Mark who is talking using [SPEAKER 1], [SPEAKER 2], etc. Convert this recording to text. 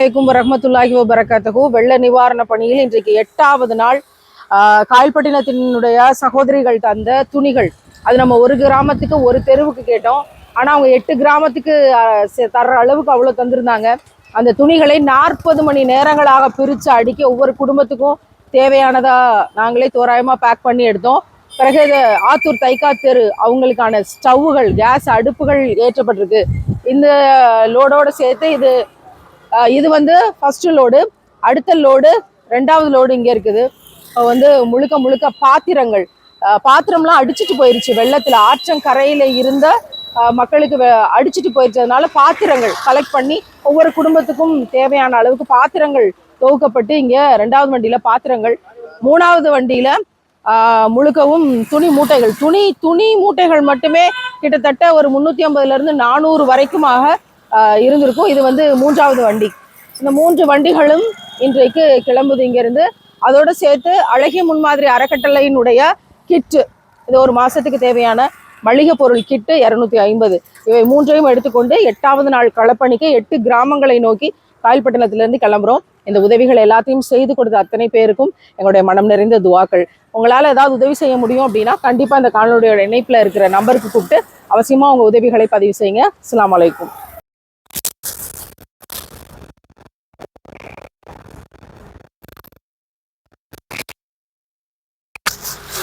[SPEAKER 1] வலைக்கும் ரஹமத்துல்லாஹி வபரகாத்துஹு. வெள்ள நிவாரண பணியில் இன்றைக்கு எட்டாவது நாள் கால்பட்டினத்தினுடைய காயல்பட்டினத்தினுடைய சகோதரிகள் தந்த துணிகள். அது நம்ம ஒரு கிராமத்துக்கு ஒரு தெருவுக்கு கேட்டோம். ஆனால் அவங்க எட்டு கிராமத்துக்கு தர்ற அளவுக்கு அவ்வளோ தந்திருந்தாங்க. அந்த துணிகளை நாற்பது மணி நேரங்களாக பிரித்து அடுக்கி ஒவ்வொரு குடும்பத்துக்கும் தேவையானதாக நாங்களே தோராயமாக பேக் பண்ணி எடுத்தோம். பிறகு இது ஆத்தூர் தைக்கா தெரு அவங்களுக்கான ஸ்டவ்வுகள் கேஸ் அடுப்புகள் ஏற்றப்பட்டிருக்கு. இந்த லோடோடு சேர்த்து இது இது வந்து ஃபர்ஸ்ட் லோடு அடுத்த லோடு ரெண்டாவது லோடு இங்கே இருக்குது. வந்து முழுக்க முழுக்க பாத்திரங்கள். பாத்திரம்லாம் அடிச்சிட்டு போயிருச்சு. வெள்ளத்தில் ஆற்றங்கரையில் இருந்த மக்களுக்கு அடிச்சிட்டு போயிருச்சதுனால பாத்திரங்கள் கலெக்ட் பண்ணி ஒவ்வொரு குடும்பத்துக்கும் தேவையான அளவுக்கு பாத்திரங்கள் தொகுக்கப்பட்டு இங்கே ரெண்டாவது வண்டியில் பாத்திரங்கள். மூணாவது வண்டியில் முழுக்கவும் துணி மூட்டைகள். துணி துணி மூட்டைகள் மட்டுமே கிட்டத்தட்ட ஒரு முந்நூற்றி ஐம்பதுலேருந்து நானூறு வரைக்குமாக இருந்திருக்கும். இது வந்து மூன்றாவது வண்டி. இந்த மூன்று வண்டிகளும் இன்றைக்கு கிளம்புது இங்கிருந்து. அதோடு சேர்த்து அழகிய முன்மாதிரி அறக்கட்டளையினுடைய கிட்டு. இது ஒரு மாதத்துக்கு தேவையான மளிகை பொருள் கிட்டு இரநூத்தி ஐம்பது. இவை மூன்றையும் எடுத்துக்கொண்டு எட்டாவது நாள் களப்பணிக்கு எட்டு கிராமங்களை நோக்கி காயல்பட்டினத்திலிருந்து கிளம்புறோம். இந்த உதவிகள் எல்லாத்தையும் செய்து கொடுத்த அத்தனை பேருக்கும் எங்களுடைய மனம் நிறைந்த துவாக்கள். உங்களால் ஏதாவது உதவி செய்ய முடியும் அப்படின்னா கண்டிப்பாக இந்த காணொலியோட இணைப்பில் இருக்கிற நம்பருக்கு கூப்பிட்டு அவசியமாக உங்கள் உதவிகளை பதிவு செய்யுங்க. அஸ்லாம் வலைக்கும்